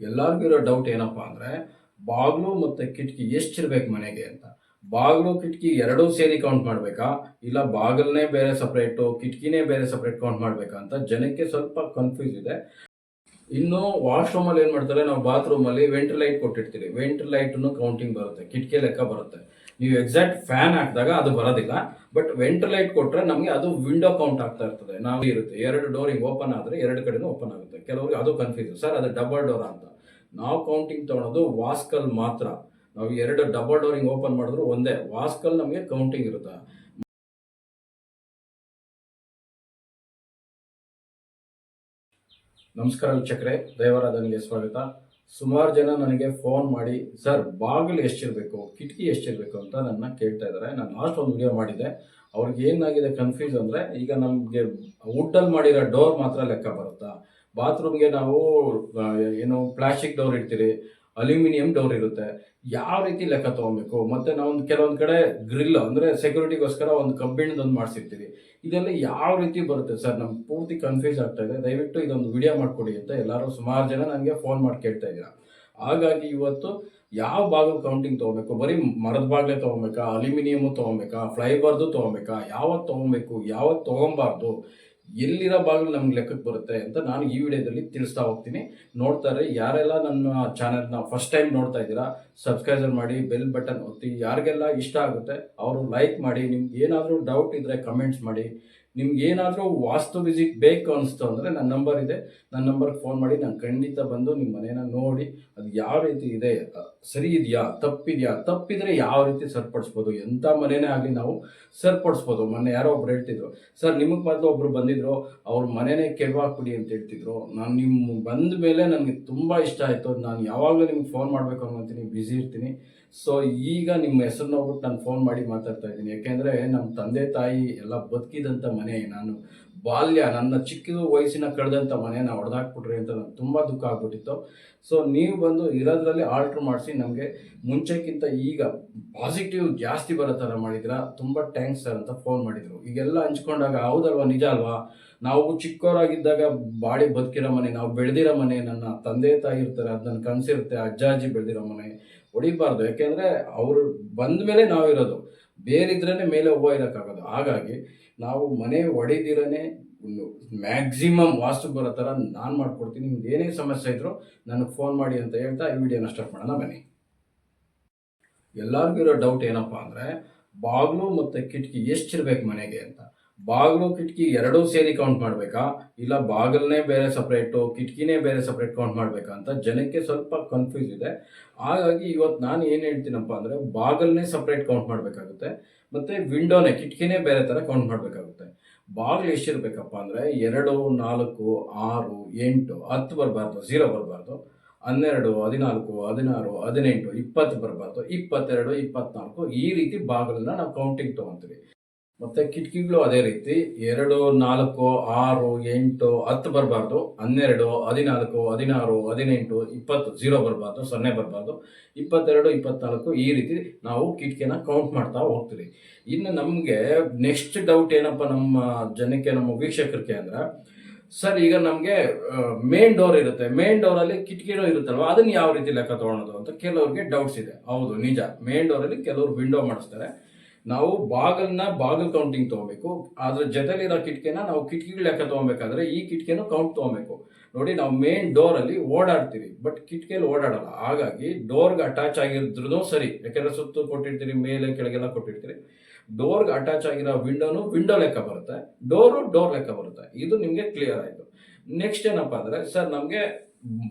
ಎಲ್ಲರಿಗೂ ಇರೋ ಡೌಟ್ ಏನಪ್ಪಾ ಅಂದ್ರೆ, ಬಾಗಿಲು ಮತ್ತೆ ಕಿಟಕಿ ಎಷ್ಟಿರ್ಬೇಕು ಮನೆಗೆ ಅಂತ. ಬಾಗಿಲು, ಕಿಟಕಿ ಎರಡೂ ಸೇರಿ ಕೌಂಟ್ ಮಾಡಬೇಕಾ? ಇಲ್ಲ ಬಾಗಿಲನ್ನೇ ಬೇರೆ ಸಪ್ರೇಟು ಕಿಟಕಿನೇ ಬೇರೆ ಸಪ್ರೇಟ್ ಕೌಂಟ್ ಮಾಡಬೇಕಾ ಅಂತ ಜನಕ್ಕೆ ಸ್ವಲ್ಪ ಕನ್ಫ್ಯೂಸ್ ಇದೆ. ಇನ್ನು ವಾಶ್ರೂಮಲ್ಲಿ ಏನು ಮಾಡ್ತಾರೆ, ನಾವು ಬಾತ್ರೂಮಲ್ಲಿ ವೆಂಟಿಲೈಟ್ ಕೊಟ್ಟಿರ್ತೀವಿ. ವೆಂಟಿಲೈಟ್ ಕೌಂಟಿಂಗ್ ಬರುತ್ತೆ, ಕಿಟಕಿ ಲೆಕ್ಕ ಬರುತ್ತೆ. ನೀವು ಎಕ್ಸಾಕ್ಟ್ ಫ್ಯಾನ್ ಹಾಕಿದಾಗ ಅದು ಬರೋದಿಲ್ಲ. ಬಟ್ ವೆಂಟಿಲೇಟ್ ಕೊಟ್ಟರೆ ನಮಗೆ ಅದು ವಿಂಡೋ ಕೌಂಟ್ ಆಗ್ತಾ ಇರ್ತದೆ. ನಾವು ಇರುತ್ತೆ. ಎರಡು ಡೋರ್ ಓಪನ್ ಆದರೆ ಎರಡು ಕಡೆನೂ ಓಪನ್ ಆಗುತ್ತೆ. ಕೆಲವರಿಗೆ ಅದು ಕನ್ಫ್ಯೂಸ್ ಸರ್ ಅದು ಡಬಲ್ ಡೋರ್ ಅಂತ. ನಾವು ಕೌಂಟಿಂಗ್ ತೊಗೊಳೋದು ವಾಸ್ಕಲ್ ಮಾತ್ರ. ನಾವು ಎರಡು ಡಬಲ್ ಡೋರ್ ಹಿಂಗ್ ಓಪನ್ ಮಾಡಿದ್ರು ಒಂದೇ. ವಾಸ್ಕಲ್ ನಮಗೆ ಕೌಂಟಿಂಗ್ ಇರುತ್ತೆ? ನಮಸ್ಕಾರ ವೀಕ್ಷಕರೇ. ದೇವರಾಧನಿಗೆ ಸ್ವಾಗತ. ಸುಮಾರು ಜನ ನನಗೆ ಫೋನ್ ಮಾಡಿ, ಸರ್, ಬಾಗಿಲು ಎಷ್ಟಿರಬೇಕು? ಕಿಟಕಿ ಎಷ್ಟಿರಬೇಕು? ಅಂತ ನನ್ನ ಕೇಳ್ತಾ ಇದ್ದಾರೆ. ನಾನು ಲಾಸ್ಟ್ ಒಂದು ವಿಡಿಯೋ ಮಾಡಿದೆ ಅವ್ರಿಗೆ ಏನಾಗಿದೆ ಕನ್ಫ್ಯೂಸ್ ಅಂದರೆ, ಈಗ ನಮಗೆ ವುಡ್ಡಲ್ಲಿ ಮಾಡಿರೋ ಡೋರ್ ಮಾತ್ರ ಲೆಕ್ಕ ಬರುತ್ತಾ? ಬಾತ್ರೂಮ್ಗೆ ನಾವು ಏನು ಪ್ಲಾಸ್ಟಿಕ್ ಡೋರ್ ಇಡ್ತೀರಿ? ಅಲ್ಯೂಮಿನಿಯಂ ಡೋರ್ ಇರುತ್ತೆ. ಯಾವ ರೀತಿ ಲೆಕ್ಕ ತಗೊಬೇಕು? ಮತ್ತೆ ನಾವೊಂದು ಕೆಲವೊಂದು ಕಡೆ ಗ್ರಿಲ್ ಅಂದರೆ ಸೆಕ್ಯೂರಿಟಿಗೋಸ್ಕರ ಒಂದು ಕಬ್ಬಿಣದೊಂದು ಮಾಡಿಸಿರ್ತೀವಿ. ಇದೆಲ್ಲ ಯಾವ ರೀತಿ ಬರುತ್ತೆ ಸರ್? ನಮ್ಗೆ ಪೂರ್ತಿ ಕನ್ಫ್ಯೂಸ್ ಆಗ್ತಾ ಇದೆ. ದಯವಿಟ್ಟು ಇದೊಂದು ವಿಡಿಯೋ ಮಾಡಿಕೊಡಿ ಅಂತ ಎಲ್ಲರೂ ಸುಮಾರು ಜನ ನನಗೆ ಫೋನ್ ಮಾಡಿ ಕೇಳ್ತಾ ಇದ್ದೀರಾ. ಹಾಗಾಗಿ ಇವತ್ತು ಯಾವ ಬಾಗಿಲು ಕೌಂಟಿಂಗ್ ತಗೋಬೇಕು? ಬರೀ ಮರದ ಬಾಗ್ಲೆ ತಗೋಬೇಕಾ? ಅಲ್ಯೂಮಿನಿಯಮು ತಗೋಬೇಕಾ? ಫ್ಲೈಬರ್ದು ತೊಗೊಬೇಕಾ? ಯಾವತ್ತು ತೊಗೊಬೇಕು? ಯಾವತ್ತು ತೊಗೊಬಾರ್ದು? ಎಲ್ಲಿರೋ ಬಾಗಿಲು ನಮ್ಗೆ ಲೆಕ್ಕಕ್ಕೆ ಬರುತ್ತೆ ಅಂತ ನಾನು ಈ ವಿಡಿಯೋದಲ್ಲಿ ತಿಳಿಸ್ತಾ ಹೋಗ್ತೀನಿ. ನೋಡ್ತಾರೆ, ಯಾರೆಲ್ಲ ನನ್ನ ಚಾನೆಲ್ನ ಫಸ್ಟ್ ಟೈಮ್ ನೋಡ್ತಾ ಇದ್ದೀರಾ ಸಬ್ಸ್ಕ್ರೈಬರ್ ಮಾಡಿ ಬೆಲ್ ಬಟನ್ ಒತ್ತಿ, ಯಾರಿಗೆಲ್ಲ ಇಷ್ಟ ಆಗುತ್ತೆ, ಅವರು ಲೈಕ್ ಮಾಡಿ, ನಿಮ್ಗೆ ಏನಾದರೂ ಡೌಟ್ ಇದ್ದರೆ ಕಮೆಂಟ್ಸ್ ಮಾಡಿ. ನಿಮ್ಗೆ ಏನಾದರೂ ವಾಸ್ತು ವಿಸಿಟ್ ಬೇಕು ಅನಿಸ್ತು ಅಂದರೆ ನನ್ನ ನಂಬರ್ ಇದೆ. ನನ್ನ ನಂಬರ್ಗೆ ಫೋನ್ ಮಾಡಿ, ನಾನು ಖಂಡಿತ ಬಂದು ನಿಮ್ಮ ಮನೇನ ನೋಡಿ, ಅದು ಯಾವ ರೀತಿ ಇದೆ ಸರಿ ಇದೆಯಾ, ತಪ್ಪಿದೆಯಾ, ತಪ್ಪಿದರೆ ಯಾವ ರೀತಿ ಸರಿಪಡಿಸ್ಬೋದು ಎಂಥ ಮನೇನೇ ಆಗಲಿ ನಾವು ಸರಿಪಡಿಸ್ಬೋದು. ಮೊನ್ನೆ ಯಾರೋ ಒಬ್ರು ಹೇಳ್ತಿದ್ರು, ಸರ್, ನಿಮಗೆ ಮೊದಲು ಒಬ್ರು ಬಂದಿದ್ರು, ಅವ್ರ ಮನೆನೇ ಕೆಡವಾಕ್ಬಿಡಿ ಅಂತ ಹೇಳ್ತಿದ್ರು. ನಾನು ನಿಮ್ಮ ಬಂದ ಮೇಲೆ ನನಗೆ ತುಂಬ ಇಷ್ಟ ಆಯಿತು. ನಾನು ಯಾವಾಗಲೂ ನಿಮ್ಗೆ ಫೋನ್ ಮಾಡಬೇಕು ಅನ್ಕೊಂತೀನಿ ಬ್ಯುಸಿ ಇರ್ತೀನಿ. ಸೊ ಈಗ ನಿಮ್ಮ ಹೆಸರು ನೋಡ್ಬಿಟ್ಟು ನಾನು ಫೋನ್ ಮಾಡಿ ಮಾತಾಡ್ತಾ ಇದ್ದೀನಿ. ಯಾಕೆಂದರೆ ನಮ್ಮ ತಂದೆ ತಾಯಿ ಎಲ್ಲ ಬದುಕಿದಂಥ ಮನೆ ನಾನು ಬಾಲ್ಯ, ನನ್ನ ಚಿಕ್ಕ ವಯಸ್ಸಿನ ಕಳೆದಂಥ ಮನೆನ ಹೊಡೆದಾಕ್ಬಿಟ್ರಿ ಅಂತ ನನಗೆ ತುಂಬ ದುಃಖ ಆಗ್ಬಿಟ್ಟಿತ್ತು. ಸೊ ನೀವು ಬಂದು ಇರೋದ್ರಲ್ಲಿ ಆಲ್ಟ್ರ್ ಮಾಡಿಸಿ, ನಮಗೆ ಮುಂಚೆಕ್ಕಿಂತ ಈಗ ಪಾಸಿಟಿವ್ ಜಾಸ್ತಿ ಬರೋ ಥರ ಮಾಡಿದ್ರ ತುಂಬ ಥ್ಯಾಂಕ್ಸ್ ಸರ್ ಅಂತ ಫೋನ್ ಮಾಡಿದರು. ಈಗೆಲ್ಲ ಹಂಚ್ಕೊಂಡಾಗ ಹೌದಲ್ವಾ, ನಿಜ ಅಲ್ವಾ? ನಾವು ಚಿಕ್ಕವರಾಗಿದ್ದಾಗ ಬಾಡಿ ಬದುಕಿರೋ ಮನೆ, ನಾವು ಬೆಳೆದಿರೋ ಮನೆ, ನನ್ನ ತಂದೆ ತಾಯಿ ಇರ್ತಾರೆ, ಅದು ನನ್ನ ಕನಸಿರುತ್ತೆ ಅಜ್ಜ ಅಜ್ಜಿ ಬೆಳೆದಿರೋ ಮನೆ, ಹೊಡಿಬಾರ್ದು. ಯಾಕೆಂದರೆ ಅವರು ಬಂದ ಮೇಲೆ ನಾವಿರೋದು. ಬೇರಿದ್ರೇ ಮೇಲೆ ಹೂವು ಇರೋಕ್ಕಾಗೋದು. ಹಾಗಾಗಿ ನಾವು ಮನೆ ಒಡೆದಿರನೆ ಮ್ಯಾಕ್ಸಿಮಮ್ ವಾಸ್ತು ಬರೋ ಥರ ನಾನು ಮಾಡ್ಕೊಡ್ತೀನಿ. ನಿಮ್ಗೆ ಏನೇ ಸಮಸ್ಯೆ ಇದ್ರೂ ನನಗೆ ಫೋನ್ ಮಾಡಿ ಅಂತ ಹೇಳ್ತಾ ಈ ವಿಡಿಯೋನ ಸ್ಟಾರ್ಟ್ ಮಾಡೋಣ. ಬನ್ನಿ. ಎಲ್ಲರಿಗೂ ಇರೋ ಡೌಟ್ ಏನಪ್ಪ ಅಂದರೆ ಬಾಗಿಲು ಮತ್ತು ಕಿಟಕಿ ಎಷ್ಟಿರ್ಬೇಕು ಮನೆಗೆ ಅಂತ. ಬಾಗಿಲು ಕಿಟಕಿ ಎರಡೂ ಸೇರಿ ಕೌಂಟ್ ಮಾಡಬೇಕಾ? ಇಲ್ಲ ಬಾಗಿಲನ್ನೇ ಬೇರೆ ಸಪ್ರೇಟು ಕಿಟಕಿನೇ ಬೇರೆ ಸಪ್ರೇಟ್ ಕೌಂಟ್ ಮಾಡಬೇಕಾ ಅಂತ ಜನಕ್ಕೆ ಸ್ವಲ್ಪ ಕನ್ಫ್ಯೂಸ್ ಇದೆ. ಹಾಗಾಗಿ ಇವತ್ತು ನಾನು ಏನು ಹೇಳ್ತೀನಪ್ಪ ಅಂದರೆ ಬಾಗಿಲನ್ನೇ ಸಪ್ರೇಟ್ ಕೌಂಟ್ ಮಾಡಬೇಕಾಗುತ್ತೆ, ಮತ್ತು ವಿಂಡೋನೇ ಕಿಟಕಿನೇ ಬೇರೆ ಥರ ಕೌಂಟ್ ಮಾಡಬೇಕಾಗುತ್ತೆ. ಬಾಗಿಲು ಎಷ್ಟಿರ್ಬೇಕಪ್ಪ ಅಂದರೆ ಎರಡು, ನಾಲ್ಕು, ಆರು, ಎಂಟು, ಹತ್ತು ಬರಬಾರ್ದು ಝೀರೋ ಬರಬಾರ್ದು, ಹನ್ನೆರಡು, ಹದಿನಾಲ್ಕು, ಹದಿನಾರು, ಹದಿನೆಂಟು, ಇಪ್ಪತ್ತು ಬರಬಾರ್ದು, ಇಪ್ಪತ್ತೆರಡು, ಇಪ್ಪತ್ನಾಲ್ಕು ಈ ರೀತಿ ಬಾಗಿಲನ್ನ ನಾವು ಕೌಂಟಿಂಗ್ ತೊಗೊತೀವಿ. ಮತ್ತು ಕಿಟಕಿಗಳು ಅದೇ ರೀತಿ ಎರಡು, ನಾಲ್ಕು, ಆರು, ಎಂಟು, ಹತ್ತು ಬರಬಾರ್ದು, ಹನ್ನೆರಡು, ಹದಿನಾಲ್ಕು, ಹದಿನಾರು, ಹದಿನೆಂಟು, ಇಪ್ಪತ್ತು ಝೀರೋ ಬರಬಾರ್ದು, ಸೊನ್ನೆ ಬರಬಾರ್ದು, ಇಪ್ಪತ್ತೆರಡು, ಇಪ್ಪತ್ನಾಲ್ಕು ಈ ರೀತಿ ನಾವು ಕಿಟಕಿನ ಕೌಂಟ್ ಮಾಡ್ತಾ ಹೋಗ್ತೀವಿ. ಇನ್ನು ನಮಗೆ ನೆಕ್ಸ್ಟ್ ಡೌಟ್ ಏನಪ್ಪ ನಮ್ಮ ಜನಕ್ಕೆ, ನಮ್ಮ ವೀಕ್ಷಕರಿಗೆ ಅಂದ್ರೆ, ಸರ್ ಈಗ ನಮಗೆ ಮೇನ್ ಡೋರ್ ಇರುತ್ತೆ. ಮೇನ್ ಡೋರಲ್ಲಿ ಕಿಟಕಿನೂ ಇರುತ್ತಲ್ವ? ಅದನ್ನ ಯಾವ ರೀತಿ ಲೆಕ್ಕ ತಗೊಳೋದು ಅಂತ ಕೆಲವ್ರಿಗೆ ಡೌಟ್ಸ್ ಇದೆ. ಹೌದು, ನಿಜ. ಮೇನ್ ಡೋರಲ್ಲಿ ಕೆಲವರು ವಿಂಡೋ ಮಾಡಿಸ್ತಾರೆ. ನಾವು ಬಾಗಲ್ನ ಬಾಗಲ್ ಕೌಂಟಿಂಗ್ ತಗೋಬೇಕು. ಅದ್ರ ಜೊತೆಲಿರೋ ಕಿಟಕಿನ ನಾವು ಕಿಟಕಿಗಳ ಲೆಕ್ಕ ತಗೋಬೇಕಾದ್ರೆ ಈ ಕಿಟಕಿನೂ ಕೌಂಟ್ ತಗೋಬೇಕು. ನೋಡಿ, ನಾವು ಮೇನ್ ಡೋರಲ್ಲಿ ಓಡಾಡ್ತೀವಿ. ಬಟ್ ಕಿಟಕಿಯಲ್ಲಿ ಓಡಾಡಲ್ಲ. ಹಾಗಾಗಿ ಡೋರ್ಗೆ ಅಟ್ಯಾಚ್ ಆಗಿದ್ರು ಸರಿ. ಯಾಕೆಂದ್ರೆ ಸುತ್ತು ಕೊಟ್ಟಿರ್ತೀರಿ, ಮೇಲೆ ಕೆಳಗೆಲ್ಲ ಕೊಟ್ಟಿರ್ತೀರಿ. ಡೋರ್ಗೆ ಅಟ್ಯಾಚ್ ಆಗಿರೋ ವಿಂಡೋನು ವಿಂಡೋ ಲೆಕ್ಕ ಬರುತ್ತೆ. ಡೋರು ಡೋರ್ ಲೆಕ್ಕ ಬರುತ್ತೆ. ಇದು ನಿಮಗೆ ಕ್ಲಿಯರ್ ಆಯಿತು. ನೆಕ್ಸ್ಟ್ ಏನಪ್ಪ ಅಂದರೆ ಸರ್ ನಮಗೆ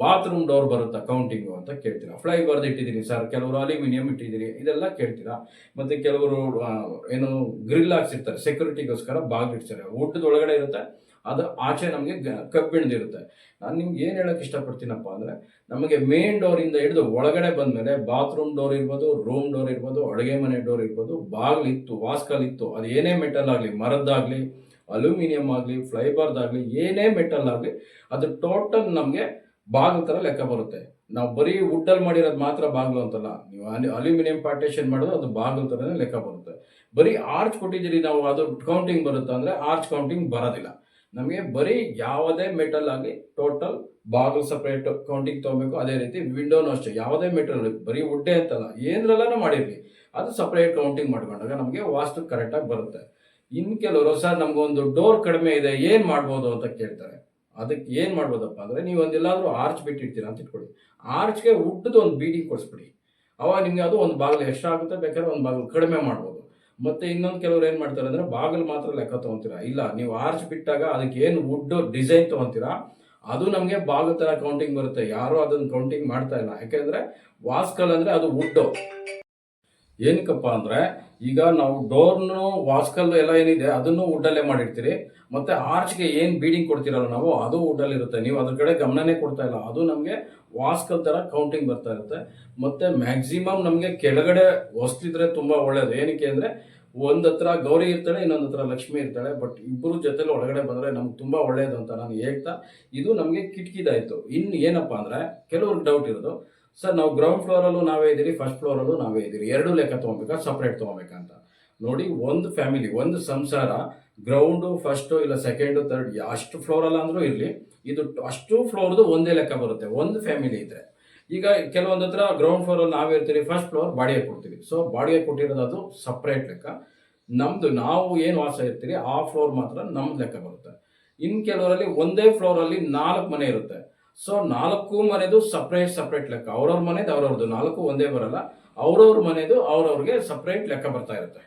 ಬಾತ್ರೂಮ್ ಡೋರ್ ಬರುತ್ತಾ ಕೌಂಟಿಂಗು ಅಂತ ಕೇಳ್ತೀರಾ? ಫ್ಲೈ ಬರ್ದು ಇಟ್ಟಿದ್ದೀನಿ ಸರ್ ಕೆಲವರು ಅಲ್ಯೂಮಿನಿಯಂ ಇಟ್ಟಿದ್ದೀರಿ ಇದೆಲ್ಲ ಕೇಳ್ತೀರಾ? ಮತ್ತು ಕೆಲವರು ಏನು ಗ್ರಿಲ್ ಹಾಕ್ಸಿರ್ತಾರೆ ಸೆಕ್ಯೂರಿಟಿಗೋಸ್ಕರ ಬಾಗಿಲು ಇಡ್ತಾರೆ ಒಳಗಡೆ ಇರುತ್ತೆ, ಅದು ಆಚೆ ನಮಗೆ ಕಬ್ಬಿಣದಿರುತ್ತೆ ನಾನು ನಿಮ್ಗೆ ಏನು ಹೇಳಕ್ಕೆ ಇಷ್ಟಪಡ್ತೀನಪ್ಪ ಅಂದರೆ, ನಮಗೆ ಮೇನ್ ಡೋರಿಂದ ಹಿಡಿದು ಒಳಗಡೆ ಬಂದ ಮೇಲೆ ಬಾತ್ರೂಮ್ ಡೋರ್ ಇರ್ಬೋದು ರೂಮ್ ಡೋರ್ ಇರ್ಬೋದು, ಅಡುಗೆ ಮನೆ ಡೋರ್ ಇರ್ಬೋದು ಬಾಗಿಲು ಇತ್ತು ವಾಸ್ಕಲ್ ಇತ್ತು ಅದು ಏನೇ ಮೆಟಲ್ ಆಗಲಿ, ಮರದ್ದಾಗಲಿ ಅಲ್ಯೂಮಿನಿಯಂ ಆಗಲಿ ಫ್ಲೈಬರ್ದಾಗಲಿ ಏನೇ ಮೆಟಲ್ ಆಗಲಿ, ಅದು ಟೋಟಲ್ ನಮಗೆ ಬಾಗಿಲು ಥರ ಲೆಕ್ಕ ಬರುತ್ತೆ. ನಾವು ಬರೀ ವುಡ್ಡಲ್ಲಿ ಮಾಡಿರೋದು ಮಾತ್ರ ಬಾಗ್ಲು ಅಂತಲ್ಲ. ನೀವು ಅಲ್ಯೂಮಿನಿಯಂ ಪಾರ್ಟೇಷನ್ ಮಾಡಿದ್ರೆ ಅದು ಬಾಗ್ಲು ಥರನೇ ಲೆಕ್ಕ ಬರುತ್ತೆ. ಬರೀ ಆರ್ಚ್ ಕೊಟ್ಟಿದ್ದೀರಿ ನಾವು ಅದು ಕೌಂಟಿಂಗ್ ಬರುತ್ತೆ ಅಂದರೆ ಆರ್ಚ್ ಕೌಂಟಿಂಗ್ ಬರೋದಿಲ್ಲ. ನಮಗೆ ಬರೀ ಯಾವುದೇ ಮೆಟಲ್ ಆಗಲಿ ಟೋಟಲ್ ಬಾಗಿಲು ಸಪ್ರೇಟ್ ಕೌಂಟಿಂಗ್ ತೊಗೊಬೇಕು. ಅದೇ ರೀತಿ ವಿಂಡೋನು ಅಷ್ಟೇ. ಯಾವುದೇ ಮೆಟಲ್ ಬರೀ ವುಡ್ಡೇ ಅಂತಲ್ಲ. ಏನರಲ್ಲೂ ಮಾಡಿರಲಿ. ಅದು ಸಪ್ರೇಟ್ ಕೌಂಟಿಂಗ್ ಮಾಡ್ಕೊಂಡಾಗ ನಮಗೆ ವಾಸ್ತು ಕರೆಕ್ಟಾಗಿ ಬರುತ್ತೆ. ಇನ್ನು ಕೆಲವರು ಸರ್, ನಮಗೊಂದು ಡೋರ್ ಕಡಿಮೆ ಇದೆ, ಏನು ಮಾಡ್ಬೋದು? ಅಂತ ಕೇಳ್ತಾರೆ. ಅದಕ್ಕೆ ಏನು ಮಾಡ್ಬೋದಪ್ಪ ಅಂದರೆ ನೀವು ಒಂದೆಲ್ಲಾದರೂ ಆರ್ಚ್ ಬಿಟ್ಟಿರ್ತೀರ ಅಂತ ಇಟ್ಕೊಳ್ಳಿ. ಆರ್ಚ್ಗೆ ಉಟ್ಟದ್ದು ಒಂದು ಬೀಟಿಂಗ್ ಕೊಡಿಸ್ಬಿಡಿ. ಅವಾಗ ನಿಮಗೆ ಅದು ಒಂದು ಬಾಗಿಲು ಎಕ್ಸ್ಟ್ರಾ ಆಗುತ್ತೆ ಬೇಕಾದ್ರೆ ಒಂದು ಬಾಗಿಲು ಕಡಿಮೆ ಮಾಡ್ಬೋದು. ಮತ್ತೆ ಇನ್ನೊಂದು ಕೆಲವರು ಏನು ಮಾಡ್ತಾರೆ ಅಂದರೆ ಬಾಗಿಲು ಮಾತ್ರ ಲೆಕ್ಕ ತೊಗೊತೀರಾ? ಇಲ್ಲ, ನೀವು ಆರ್ಚ್ ಬಿಟ್ಟಾಗ ಅದಕ್ಕೆ ಏನು ವುಡ್ ಡಿಸೈನ್ ತೊಗೊತೀರಾ? ಅದು ನಮಗೆ ಬಾಗಿಲು ಥರ ಕೌಂಟಿಂಗ್ ಬರುತ್ತೆ. ಯಾರೂ ಅದನ್ನು ಕೌಂಟಿಂಗ್ ಮಾಡ್ತಾ ಇಲ್ಲ. ಯಾಕೆಂದರೆ ವಾಸ್ಕಲ್ ಅಂದರೆ ಅದು ವುಡ್ಡು ಏನಕ್ಕಪ್ಪ ಅಂದರೆ ಈಗ ನಾವು ಡೋರ್ನು ವಾಸ್ಕಲ್ ಎಲ್ಲ ಏನಿದೆ ಅದನ್ನು ವುಡ್ಡಲ್ಲೇ ಮಾಡಿರ್ತೀರಿ. ಮತ್ತೆ ಆರ್ಚ್ಗೆ ಏನು ಬೀಡಿಂಗ್ ಕೊಡ್ತೀರಲ್ಲ ನಾವು, ಅದು ವುಡ್ಡಲ್ಲಿ ಇರುತ್ತೆ ನೀವು ಅದ್ರ ಕಡೆ ಗಮನನೇ ಕೊಡ್ತಾ ಇಲ್ಲ. ಅದು ನಮಗೆ ವಾಸ್ಕಲ್ ಥರ ಕೌಂಟಿಂಗ್ ಬರ್ತಾ ಇರುತ್ತೆ. ಮತ್ತೆ ಮ್ಯಾಕ್ಸಿಮಮ್ ನಮಗೆ ಕೆಳಗಡೆ ಹೊಸ್ತಿದ್ರೆ ತುಂಬ ಒಳ್ಳೇದು. ಏನಕ್ಕೆ ಅಂದರೆ ಒಂದ್ ಹತ್ರ ಗೌರಿ ಇರ್ತಾಳೆ, ಇನ್ನೊಂದು ಹತ್ರ ಲಕ್ಷ್ಮಿ ಇರ್ತಾಳೆ. ಬಟ್ ಇಬ್ಬರು ಜೊತೆಲಿ ಒಳಗಡೆ ಬಂದರೆ ನಮ್ಗೆ ತುಂಬ ಒಳ್ಳೇದು ಅಂತ ನಾನು ಹೇಳ್ತಾ, ಇದು ನಮಗೆ ಕಿಟಕಿದಾಯಿತು. ಇನ್ನು ಏನಪ್ಪ ಅಂದರೆ, ಕೆಲವ್ರಿಗೆ ಡೌಟ್ ಇರೋದು ಸರ್ ನಾವು ಗ್ರೌಂಡ್ ಫ್ಲೋರಲ್ಲೂ ನಾವೇ ಇದ್ದೀರಿ ಫಸ್ಟ್ ಫ್ಲೋರಲ್ಲೂ ನಾವೇ ಇದ್ದೀರಿ. ಎರಡು ಲೆಕ್ಕ ತೊಗೊಬೇಕಾ ಸಪ್ರೇಟ್ ತೊಗೊಬೇಕಂತ ನೋಡಿ, ಒಂದು ಫ್ಯಾಮಿಲಿ ಒಂದು ಸಂಸಾರ ಗ್ರೌಂಡು ಫಸ್ಟು ಇಲ್ಲ ಸೆಕೆಂಡು ತರ್ಡ್ ಅಷ್ಟು ಫ್ಲೋರಲ್ಲ ಅಂದರೂ ಇರಲಿ. ಇದು ಅಷ್ಟು ಫ್ಲೋರ್ದು ಒಂದೇ ಲೆಕ್ಕ ಬರುತ್ತೆ, ಒಂದು ಫ್ಯಾಮಿಲಿ ಇದ್ರೆ. ಈಗ ಕೆಲವೊಂದು ಹತ್ರ ಗ್ರೌಂಡ್ ಫ್ಲೋರಲ್ಲಿ ನಾವೇ ಇರ್ತೀರಿ ಫಸ್ಟ್ ಫ್ಲೋರ್ ಬಾಡಿಗೆ ಕೊಡ್ತೀವಿ. ಸೊ ಬಾಡಿಗೆ ಕೊಟ್ಟಿರೋದು ಅದು ಸಪ್ರೇಟ್ ಲೆಕ್ಕ. ನಮ್ಮದು ನಾವು ಏನು ವಾಸ ಇರ್ತೀರಿ, ಆ ಫ್ಲೋರ್ ಮಾತ್ರ ನಮ್ದು ಲೆಕ್ಕ ಬರುತ್ತೆ. ಇನ್ನು ಕೆಲವರಲ್ಲಿ ಒಂದೇ ಫ್ಲೋರಲ್ಲಿ ನಾಲ್ಕು ಮನೆ ಇರುತ್ತೆ. ಸೊ ನಾಲ್ಕು ಮನೆದು ಸಪ್ರೇಟ್ ಸಪ್ರೇಟ್ ಲೆಕ್ಕ. ಅವ್ರವ್ರ ಮನೆದು ಅವ್ರವ್ರದ್ದು. ನಾಲ್ಕು ಒಂದೇ ಬರಲ್ಲ. ಅವ್ರವ್ರ ಮನೆದು ಅವ್ರವ್ರಿಗೆ ಸಪ್ರೇಟ್ ಲೆಕ್ಕ ಬರ್ತಾ ಇರುತ್ತೆ.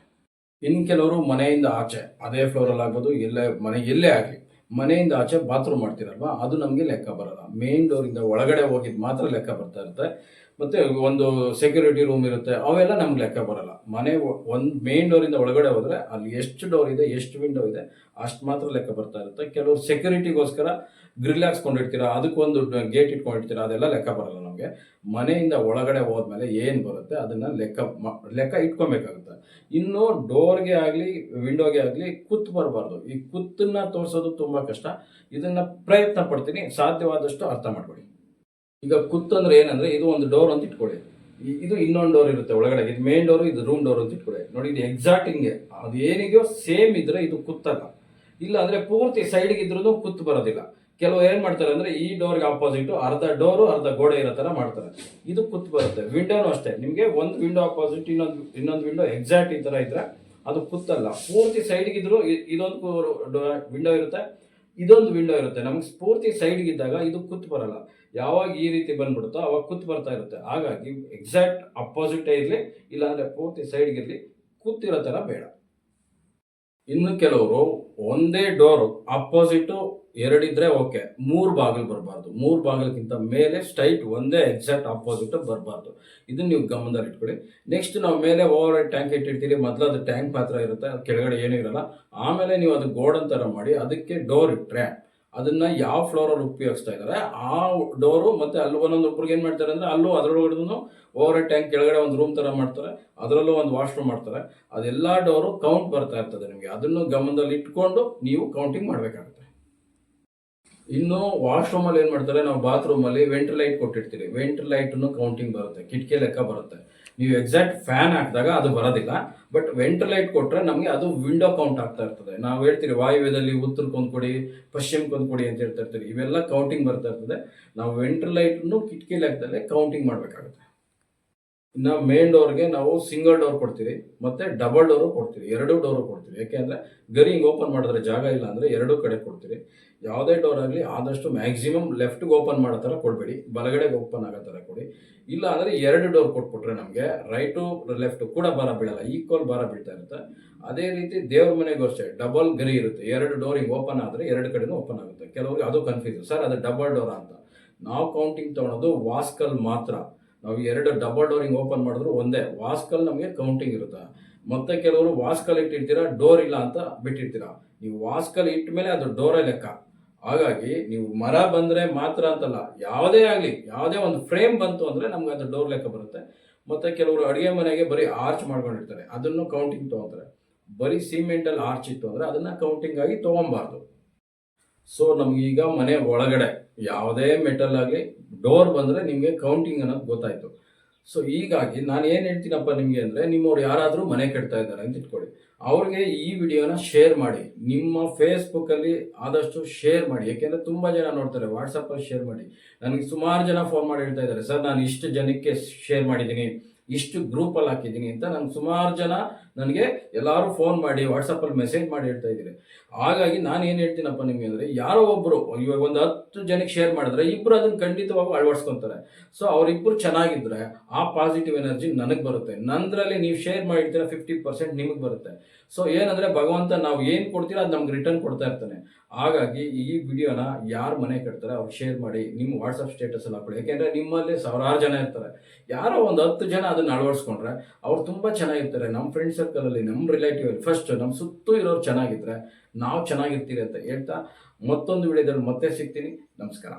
ಇನ್ನು ಕೆಲವರು ಮನೆಯಿಂದ ಆಚೆ, ಅದೇ ಫ್ಲೋರಲ್ಲಿ ಆಗ್ಬೋದು ಎಲ್ಲೇ ಮನೆ ಎಲ್ಲೇ ಆಗಲಿ. ಮನೆಯಿಂದ ಆಚೆ ಬಾತ್ರೂಮ್ ಮಾಡ್ತಿರಲ್ವಾ? ಅದು ನಮಗೆ ಲೆಕ್ಕ ಬರಲ್ಲ. ಮೇನ್ ಡೋರಿಂದ ಒಳಗಡೆ ಹೋಗಿದ್ದು ಮಾತ್ರ ಲೆಕ್ಕ ಬರ್ತಾ ಇರುತ್ತೆ. ಮತ್ತೆ ಒಂದು ಸೆಕ್ಯೂರಿಟಿ ರೂಮ್ ಇರುತ್ತೆ. ಅವೆಲ್ಲ ನಮ್ಗೆ ಲೆಕ್ಕ ಬರಲ್ಲ. ಮನೆ ಒಂದು ಮೇನ್ ಡೋರಿಂದ ಒಳಗಡೆ ಹೋದ್ರೆ ಅಲ್ಲಿ ಎಷ್ಟು ಡೋರ್ ಇದೆ, ಎಷ್ಟು ವಿಂಡೋ ಇದೆ, ಅಷ್ಟು ಮಾತ್ರ ಲೆಕ್ಕ ಬರ್ತಾ ಇರುತ್ತೆ. ಕೆಲವರು ಸೆಕ್ಯೂರಿಟಿಗೋಸ್ಕರ ಗ್ರಿಲ್ ಹಾಕ್ಸ್ಕೊಂಡಿರ್ತೀರಾ ಅದಕ್ಕೊಂದು ಗೇಟ್ ಇಟ್ಕೊಂಡಿರ್ತೀರಾ ಅದೆಲ್ಲ ಲೆಕ್ಕ ಬರಲ್ಲ ನಮಗೆ. ಮನೆಯಿಂದ ಒಳಗಡೆ ಹೋದ್ಮೇಲೆ ಏನು ಬರುತ್ತೆ, ಅದನ್ನು ಲೆಕ್ಕ ಲೆಕ್ಕ ಇಟ್ಕೊಬೇಕಾಗುತ್ತೆ. ಇನ್ನು ಡೋರ್ಗೆ ಆಗಲಿ, ವಿಂಡೋಗೆ ಆಗಲಿ ಕುತ್ತು ಬರಬಾರ್ದು. ಈ ಕುತ್ತನ್ನ ತೋರಿಸೋದು ತುಂಬ ಕಷ್ಟ. ಇದನ್ನು ಪ್ರಯತ್ನ ಪಡ್ತೀನಿ, ಸಾಧ್ಯವಾದಷ್ಟು ಅರ್ಥ ಮಾಡ್ಕೊಳ್ಳಿ. ಈಗ ಕುತ್ತು ಅಂದರೆ ಏನಂದರೆ, ಇದು ಒಂದು ಡೋರ್ ಅಂತ ಇಟ್ಕೊಳ್ಳಿ. ಇದು ಇನ್ನೊಂದು ಡೋರ್ ಇರುತ್ತೆ ಒಳಗಡೆ, ಇದು ಮೇನ್ ಡೋರು, ಇದು ರೂಮ್ ಡೋರ್ ಅಂತ ಇಟ್ಕೊಳ್ಳಿ. ನೋಡಿ, ಇದು ಎಕ್ಸಾಕ್ಟ್ ಹಿಂಗೆ. ಅದು ಏನಿದೆಯೋ ಸೇಮ್ ಇದ್ರೆ ಇದು ಕುತ್ತಲ್ಲ. ಇಲ್ಲ ಅಂದರೆ ಪೂರ್ತಿ ಸೈಡ್ಗೆ ಇದ್ರೂ ಕುತ್ತು ಬರೋದಿಲ್ಲ. ಕೆಲವು ಏನ್ ಮಾಡ್ತಾರೆ ಅಂದ್ರೆ ಈ ಡೋರ್ಗೆ ಆಪೋಸಿಟ್ ಅರ್ಧ ಡೋರು ಅರ್ಧ ಗೋಡೆ ಇರೋ ತರ ಮಾಡ್ತಾರೆ. ಇದು ಕುತ್ತು ಬರುತ್ತೆ. ವಿಂಡೋನು ಅಷ್ಟೇ. ನಿಮಗೆ ಒಂದು ವಿಂಡೋ ಆಪೋಸಿಟ್ ಇನ್ನೊಂದು ಇನ್ನೊಂದು ವಿಂಡೋ ಎಕ್ಸಾಕ್ಟ್ ಈ ತರ ಇದ್ರೆ ಅದು ಕುತ್ತಲ್ಲ ಪೂರ್ತಿ ಸೈಡ್ಗೆ ಇದ್ರು ಇ- ಇದೊಂದು ವಿಂಡೋ ಇರುತ್ತೆ. ಇದೊಂದು ವಿಂಡೋ ಇರುತ್ತೆ. ನಮ್ಗೆ ಪೂರ್ತಿ ಸೈಡ್ಗೆ ಇದ್ದಾಗ ಇದು ಕುತ್ತು ಬರಲ್ಲ. ಯಾವಾಗ ಈ ರೀತಿ ಬಂದ್ಬಿಡುತ್ತೋ ಅವಾಗ ಕುತ್ತು ಬರ್ತಾ ಇರುತ್ತೆ. ಹಾಗಾಗಿ ಎಕ್ಸಾಕ್ಟ್ ಅಪೋಸಿಟೇ ಇರಲಿ, ಇಲ್ಲಾಂದ್ರೆ ಪೂರ್ತಿ ಸೈಡ್ಗೆ ಇರಲಿ ಕೂತಿರೋ ಥರ ಬೇಡ. ಇನ್ನು ಕೆಲವರು ಒಂದೇ ಡೋರ್ ಅಪೋಸಿಟು ಎರಡಿದ್ರೆ ಓಕೆ. ಮೂರು ಬಾಗಿಲು ಬರಬಾರ್ದು. ಮೂರು ಬಾಗಿಲಕ್ಕಿಂತ ಮೇಲೆ ಸ್ಟ್ರೈಟ್ ಒಂದೇ ಎಕ್ಸಾಕ್ಟ್ ಅಪೋಸಿಟ್ ಬರಬಾರ್ದು. ಇದನ್ನ ನೀವು ಗಮನದಲ್ಲಿ ಇಟ್ಕೊಳ್ಳಿ. ನೆಕ್ಸ್ಟ್ ನಾವು ಮೇಲೆ ಓವರ್ ಟ್ಯಾಂಕ್ ಇಟ್ಟಿರ್ತೀರಿ, ಮೊದಲು ಅದು ಟ್ಯಾಂಕ್ ಮಾತ್ರ ಇರುತ್ತೆ, ಕೆಳಗಡೆ ಏನೂ ಇರಲ್ಲ. ಆಮೇಲೆ ನೀವು ಅದು ಗೋಡನ್ ಥರ ಮಾಡಿ ಅದಕ್ಕೆ ಡೋರ್ ಇಟ್ಟರೆ ಅದನ್ನ ಯಾವ ಫ್ಲೋರ್ ಫ್ಲೋರಲ್ಲಿ ಉಪಯೋಗಿಸ್ತಾ ಇದ್ದಾರೆ, ಆ ಡೋರು ಮತ್ತೆ ಅಲ್ಲಿ ಒಂದೊಂದು ಒಬ್ರಿಗೆ ಏನು ಮಾಡ್ತಾರೆ ಅಂದ್ರೆ ಅಲ್ಲೂ ಅದ್ರೊಳಗಡೆ ಓವರ್ ಟ್ಯಾಂಕ್ ಕೆಳಗಡೆ ಒಂದು ರೂಮ್ ಥರ ಮಾಡ್ತಾರೆ, ಅದರಲ್ಲೂ ಒಂದು ವಾಶ್ರೂಮ್ ಮಾಡ್ತಾರೆ. ಅದೆಲ್ಲ ಡೋರು ಕೌಂಟ್ ಬರ್ತಾ ಇರ್ತದೆ ನಿಮಗೆ. ಅದನ್ನು ಗಮನದಲ್ಲಿ ಇಟ್ಕೊಂಡು ನೀವು ಕೌಂಟಿಂಗ್ ಮಾಡಬೇಕಾಗುತ್ತೆ. ಇನ್ನು ವಾಶ್ರೂಮಲ್ಲಿ ಏನು ಮಾಡ್ತಾರೆ, ನಾವು ಬಾತ್ರೂಮಲ್ಲಿ ವೆಂಟಿಲೈಟ್ ಕೊಟ್ಟಿರ್ತೀವಿ. ವೆಂಟಿಲೈಟ್ನು ಕೌಂಟಿಂಗ್ ಬರುತ್ತೆ, ಕಿಟಕಿ ಲೆಕ್ಕ ಬರುತ್ತೆ. ನೀವು ಎಕ್ಸಾಕ್ಟ್ ಫ್ಯಾನ್ ಹಾಕಿದಾಗ ಅದು ಬರೋದಿಲ್ಲ. ಬಟ್ ವೆಂಟಿಲೇಟ್ ಕೊಟ್ಟರೆ ನಮಗೆ ಅದು ವಿಂಡೋ ಕೌಂಟ್ ಆಗ್ತಾ ಇರ್ತದೆ. ನಾವು ಹೇಳ್ತೀವಿ ವಾಯುವ್ಯದಲ್ಲಿ ಉತ್ತರಕ್ಕೊಂದು ಕೊಡಿ ಪಶ್ಚಿಮಕ್ಕೊಂದು ಕೊಡಿ ಅಂತ ಹೇಳ್ತಾ ಇರ್ತೀವಿ ಇವೆಲ್ಲ ಕೌಂಟಿಂಗ್ ಬರ್ತಾ ಇರ್ತದೆ. ನಾವು ವೆಂಟಿಲೇಟ್ನು ಕಿಟಕಿ ಲೆಕ್ಕದಲ್ಲೇ ಕೌಂಟಿಂಗ್ ಮಾಡಬೇಕಾಗುತ್ತೆ. ಇನ್ನು ಮೇನ್ ಡೋರ್ಗೆ ನಾವು ಸಿಂಗಲ್ ಡೋರ್ ಕೊಡ್ತೀವಿ, ಮತ್ತು ಡಬಲ್ ಡೋರು ಕೊಡ್ತೀವಿ, ಎರಡು ಡೋರು ಕೊಡ್ತೀವಿ. ಯಾಕೆಂದರೆ ಗರಿ ಹಿಂಗೆ ಓಪನ್ ಮಾಡಿದ್ರೆ ಜಾಗ ಇಲ್ಲ ಅಂದರೆ ಎರಡೂ ಕಡೆ ಕೊಡ್ತೀವಿ ಯಾವುದೇ ಡೋರ್ ಆಗಲಿ ಆದಷ್ಟು ಮ್ಯಾಕ್ಸಿಮಮ್ ಲೆಫ್ಟ್ಗೆ ಓಪನ್ ಮಾಡೋ ಥರ ಕೊಡಬೇಡಿ, ಬಲಗಡೆಗೆ ಓಪನ್ ಆಗೋ ಥರ ಕೊಡಿ. ಇಲ್ಲ ಅಂದರೆ ಎರಡು ಡೋರ್ ಕೊಟ್ಬಿಟ್ರೆ ನಮಗೆ ರೈಟು ಲೆಫ್ಟ್ ಕೂಡ ಭಾರ ಬೀಳಲ್ಲ ಈಕ್ವಲ್ ಭಾರ ಬೀಳ್ತಾ ಇರುತ್ತೆ. ಅದೇ ರೀತಿ ದೇವ್ರ ಮನೆಗೂ ಅಷ್ಟೇ ಡಬಲ್ ಗರಿ ಇರುತ್ತೆ. ಎರಡು ಡೋರ್ ಹಿಂಗೆ ಓಪನ್ ಆದರೆ ಎರಡು ಕಡೆನೂ ಓಪನ್ ಆಗುತ್ತೆ. ಕೆಲವರಿಗೆ ಅದು ಕನ್ಫ್ಯೂಸ್ ಸರ್, ಅದು ಡಬಲ್ ಡೋರ್ ಅಂತ. ನಾವು ಕೌಂಟಿಂಗ್ ತೊಗೊಳೋದು ವಾಸ್ಕಲ್ ಮಾತ್ರ. ನಾವು ಎರಡು ಡಬಲ್ ಡೋರಿಂಗ್ ಓಪನ್ ಮಾಡಿದ್ರು ಒಂದೇ. ವಾಸ್ಕಲ್ ನಮಗೆ ಕೌಂಟಿಂಗ್ ಇರುತ್ತೆ? ಮತ್ತೆ ಕೆಲವರು ವಾಸ್ಕಲ್ ಇಟ್ಟಿರ್ತೀರಾ ಡೋರ್ ಇಲ್ಲ ಅಂತ ಬಿಟ್ಟಿರ್ತೀರಾ? ನೀವು ವಾಸ್ಕಲ್ ಇಟ್ಟ ಮೇಲೆ ಅದು ಡೋರೇ ಲೆಕ್ಕ. ಹಾಗಾಗಿ ನೀವು ಮರ ಬಂದರೆ ಮಾತ್ರ ಅಂತಲ್ಲ, ಯಾವುದೇ ಆಗಲಿ, ಯಾವುದೇ ಒಂದು ಫ್ರೇಮ್ ಬಂತು ಅಂದರೆ ನಮ್ಗೆ ಅದು ಡೋರ್ ಲೆಕ್ಕ ಬರುತ್ತೆ. ಮತ್ತೆ ಕೆಲವರು ಅಡುಗೆ ಮನೆಗೆ ಬರೀ ಆರ್ಚ್ ಮಾಡ್ಕೊಂಡಿರ್ತಾರೆ, ಅದನ್ನು ಕೌಂಟಿಂಗ್ ತೊಗೊತಾರೆ. ಬರೀ ಸಿಮೆಂಟಲ್ಲಿ ಆರ್ಚ್ ಇತ್ತು ಅಂದರೆ ಅದನ್ನು ಕೌಂಟಿಂಗ್ ಆಗಿ ತೊಗೊಬಾರ್ದು. ಸೊ ನಮಗೀಗ ಮನೆ ಒಳಗಡೆ, ಯಾವುದೇ ಮೆಟಲ್ ಆಗಲಿ ಡೋರ್ ಬಂದರೆ ನಿಮಗೆ ಕೌಂಟಿಂಗ್ ಅನ್ನೋದು ಗೊತ್ತಾಯಿತು. ಸೊ ಹೀಗಾಗಿ ನಾನು ಏನು ಹೇಳ್ತೀನಪ್ಪ ನಿಮಗೆ ಅಂದರೆ ನಿಮ್ಮವ್ರು ಯಾರಾದರೂ ಮನೆ ಕಟ್ತಾ ಇದ್ದಾರೆ ಅಂತ ಇಟ್ಕೊಳ್ಳಿ. ಅವ್ರಿಗೆ ಈ ವಿಡಿಯೋನ ಶೇರ್ ಮಾಡಿ. ನಿಮ್ಮ ಫೇಸ್ಬುಕ್ಕಲ್ಲಿ ಆದಷ್ಟು ಶೇರ್ ಮಾಡಿ. ಯಾಕೆಂದರೆ ತುಂಬ ಜನ ನೋಡ್ತಾರೆ ವಾಟ್ಸಪ್ಪಲ್ಲಿ ಶೇರ್ ಮಾಡಿ. ನನಗೆ ಸುಮಾರು ಜನ ಫೋನ್ ಮಾಡಿ ಹೇಳ್ತಾ ಇದ್ದಾರೆ. ಸರ್, ನಾನು ಇಷ್ಟು ಜನಕ್ಕೆ ಶೇರ್ ಮಾಡಿದ್ದೀನಿ. ಇಷ್ಟು ಗ್ರೂಪಲ್ಲಿ ಹಾಕಿದ್ದೀನಿ ಅಂತ ನಾನು ಸುಮಾರು ಜನ ನನಗೆ ಎಲ್ಲರೂ ಫೋನ್ ಮಾಡಿ ವಾಟ್ಸಪ್ಪಲ್ಲಿ ಮೆಸೇಜ್ ಮಾಡಿ ಹೇಳ್ತಾ ಇದ್ದೀರಿ. ಹಾಗಾಗಿ ನಾನು ಏನು ಹೇಳ್ತೀನಪ್ಪ ನಿಮಗೆ ಅಂದರೆ, ಯಾರೋ ಒಬ್ಬರು ಇವಾಗ ಒಂದು ಹತ್ತು ಜನಕ್ಕೆ ಶೇರ್ ಮಾಡಿದ್ರೆ ಇಬ್ಬರು ಅದನ್ನು ಖಂಡಿತವಾಗೂ ಅಳವಡಿಸ್ಕೊತಾರೆ. ಸೊ ಅವರಿಬ್ಬರು ಚೆನ್ನಾಗಿದ್ರೆ ಆ ಪಾಸಿಟಿವ್ ಎನರ್ಜಿ ನನಗೆ ಬರುತ್ತೆ. ನಂದರಲ್ಲಿ ನೀವು ಶೇರ್ ಮಾಡಿರ್ತೀರ ಫಿಫ್ಟಿ ಪರ್ಸೆಂಟ್ ನಿಮಗೆ ಬರುತ್ತೆ. ಸೊ ಏನಂದ್ರೆ ಭಗವಂತ ನಾವು ಏನು ಕೊಡ್ತೀರೋ ಅದು ನಮ್ಗೆ ರಿಟರ್ನ್ ಕೊಡ್ತಾ ಇರ್ತಾನೆ. ಹಾಗಾಗಿ ಈ ವಿಡಿಯೋನ ಯಾರು ಮನೆ ಕಟ್ತಾರೆ ಅವ್ರು ಶೇರ್ ಮಾಡಿ ನಿಮ್ಮ ವಾಟ್ಸಪ್ ಎಲ್ಲ ಹಾಕೊಳ್ಳಿ. ಯಾಕೆಂದರೆ ನಿಮ್ಮಲ್ಲಿ ಸಾವಿರಾರು ಜನ ಇರ್ತಾರೆ. ಯಾರೋ ಒಂದು ಹತ್ತು ಜನ ಅದನ್ನು ಅಳವಡಿಸ್ಕೊಂಡ್ರೆ ಅವ್ರು ತುಂಬ ಚೆನ್ನಾಗಿರ್ತಾರೆ. ನಮ್ಮ ಫ್ರೆಂಡ್ ಸರ್ಕಲಲ್ಲಿ ನಮ್ಮ ರಿಲೇಟಿವಲ್ಲಿ ಫಸ್ಟ್ ನಮ್ಮ ಸುತ್ತೂ ಇರೋರು ಚೆನ್ನಾಗಿದ್ರೆ ನಾವು ಚೆನ್ನಾಗಿರ್ತೀರಿ ಅಂತ ಹೇಳ್ತಾ ಮತ್ತೊಂದು ವಿಡಿಯೋದಲ್ಲಿ ಮತ್ತೆ ಸಿಗ್ತೀನಿ. ನಮಸ್ಕಾರ.